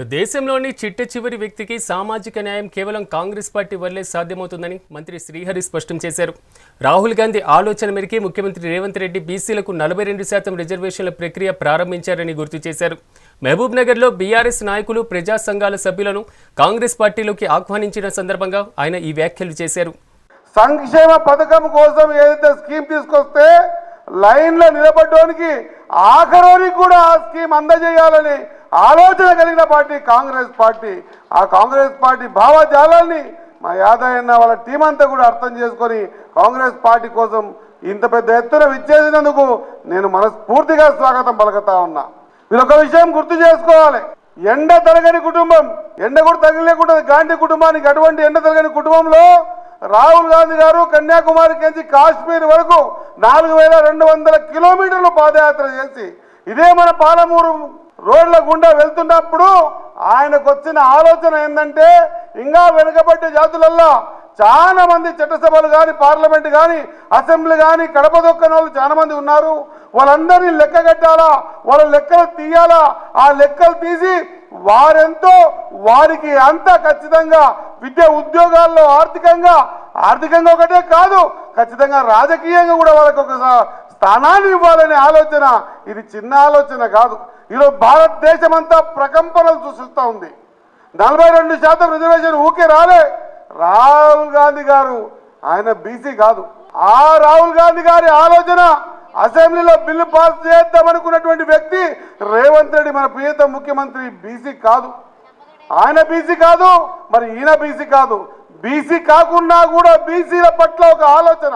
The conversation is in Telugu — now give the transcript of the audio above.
దేశంలోని చిట్ట చివరి వ్యక్తికి సామాజిక న్యాయం కేవలం కాంగ్రెస్ పార్టీ వల్లే సాధ్యమవుతుందని మంత్రి శ్రీహరి స్పష్టం చేశారు. రాహుల్ గాంధీ ఆలోచన మేరకే ముఖ్యమంత్రి రేవంత్ రెడ్డి బీసీలకు నలభై రెండు శాతం రిజర్వేషన్ల ప్రక్రియ ప్రారంభించారని గుర్తు చేశారు. మహబూబ్ నగర్లో బీఆర్ఎస్ నాయకులు ప్రజా సంఘాల సభ్యులను కాంగ్రెస్ పార్టీలోకి ఆహ్వానించిన సందర్భంగా ఆయన ఈ వ్యాఖ్యలు చేశారు. సంక్షేమ పథకం కోసం ఏదైతే స్కీమ్ తీసుకొస్తే లైన్లో నిలబడ్డానికి ఆఖరోనికి కూడా ఆ స్కీమ్ అందజేయాలని ఆలోచన కలిగిన పార్టీ కాంగ్రెస్ పార్టీ. ఆ కాంగ్రెస్ పార్టీ భావజాలాన్ని మా యాదయ్యన్న వాళ్ళ టీం అంతా కూడా అర్థం చేసుకొని కాంగ్రెస్ పార్టీ కోసం ఇంత పెద్ద ఎత్తున విచ్చేసినందుకు నేను మనస్ఫూర్తిగా స్వాగతం పలుకుతా ఉన్నా. వీళ్ళొక విషయం గుర్తు చేసుకోవాలి. ఎండ తరగని కుటుంబం ఎండ కూడా తగిలేకుండా గాంధీ కుటుంబానికి అటువంటి ఎండ తరగని కుటుంబంలో రాహుల్ గాంధీ గారు కన్యాకుమారి నుంచి కాశ్మీర్ వరకు నాలుగు వేల రెండు వందల కిలోమీటర్లు పాదయాత్ర చేసి ఇదే మన పాలమూరు రోడ్ల గుండా వెళ్తున్నప్పుడు ఆయనకు వచ్చిన ఆలోచన ఏంటంటే ఇంకా వెనుకబడ్డ జాతులల్లో చాలా మంది చట్టసభలు కానీ పార్లమెంట్ కానీ అసెంబ్లీ కానీ కడప దొక్కని వాళ్ళు చాలా మంది ఉన్నారు. వాళ్ళందరినీ లెక్క కట్టాలా? వాళ్ళ లెక్కలు తీయాలా? ఆ లెక్కలు తీసి వారెంతో వారికి అంత ఖచ్చితంగా విద్య ఉద్యోగాల్లో ఆర్థికంగా ఆర్థికంగా ఒకటే కాదు ఖచ్చితంగా రాజకీయంగా కూడా వాళ్ళకి ఒక స్థానాన్ని ఇవ్వాలనే ఆలోచన ఇది చిన్న ఆలోచన కాదు. ఈరోజు భారతదేశం అంతా ప్రకంపనలు సృష్టిస్తూ ఉంది. నలభై రెండు శాతం రిజర్వేషన్ ఊకే రాలే. రాహుల్ గాంధీ గారు ఆయన బీసీ కాదు. ఆ రాహుల్ గాంధీ గారి ఆలోచన అసెంబ్లీలో బిల్లు పాస్ చేద్దామనుకున్నటువంటి వ్యక్తి రేవంత్ రెడ్డి మన ప్రియత ముఖ్యమంత్రి బీసీ కాదు. ఆయన బీసీ కాదు మరి ఈయన బీసీ కాదు. బీసీ కాకున్నా కూడా బీసీల పట్ల ఒక ఆలోచన.